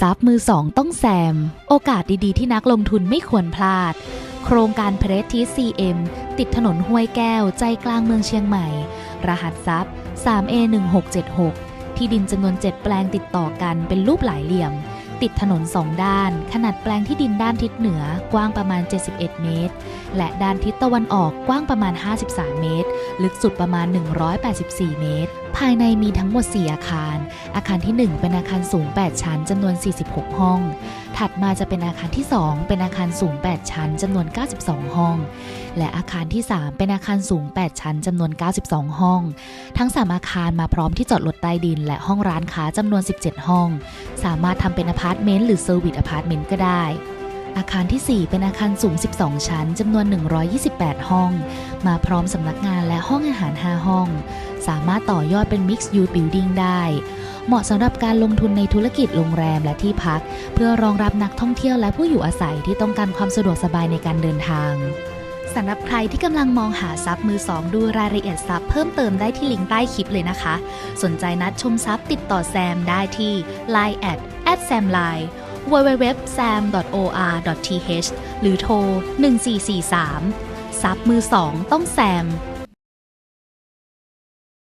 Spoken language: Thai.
ซับมือสองต้องแซม โอกาสดีๆ ที่นักลงทุนไม่ควรพลาด โครงการเพรสที CM ติดถนนห้วยแก้วใจกลางเมืองเชียงใหม่ รหัสซับ 3A1676 ที่ดินจำนวน 7 แปลงติดต่อกันเป็นรูปหลายเหลี่ยม ติดถนนสองด้าน ขนาดแปลงที่ดินด้านทิศเหนือกว้างประมาณ 71 เมตร และด้านทิศตะวันออกกว้างประมาณ 53 เมตร ลึกสุดประมาณ 184 เมตร ภายในมีทั้งหมด 4 อาคาร อาคารที่ 1 เป็นอาคารสูง 8 ชั้นจำนวน 46 ห้อง ถัดมาจะเป็นอาคารที่ 2 เป็นอาคารสูง 8 ชั้นจำนวน 92 ห้อง และอาคารที่ 3 เป็นอาคารสูง 8 ชั้นจำนวน 92 ห้อง ทั้ง 3 อาคารมาพร้อมที่จอดรถใต้ดิน และห้องร้านค้าจำนวน 17 ห้อง สามารถทำเป็นอพาร์ตเมนต์หรือเซอร์วิสอพาร์ตเมนต์ก็ได้ อาคารทีสี่ 4 เป็นอาคารสูง 12 ชั้นจำนวน 128 ห้อง มาพร้อมสำนักงานและห้องอาหาร 5 ห้อง สามารถต่อยอดเป็น Mixed Use Building ได้ เหมาะสำหรับการลงทุนในธุรกิจโรงแรมและที่พัก เพื่อรองรับนักท่องเที่ยวและผู้อยู่อาศัยที่ต้องการความสะดวกสบายในการเดินทางสำหรับใครที่กำลังมองหาซับมือสองดูรายละเอียดซับเพิ่มเติมได้ที่ลิงก์ใต้คลิปเลยนะคะ สนใจนัดชมซับติดต่อแซมได้ที่ line at at samline www.sam.or.th หรือโทร 1443 ซับมือสองต้องแซม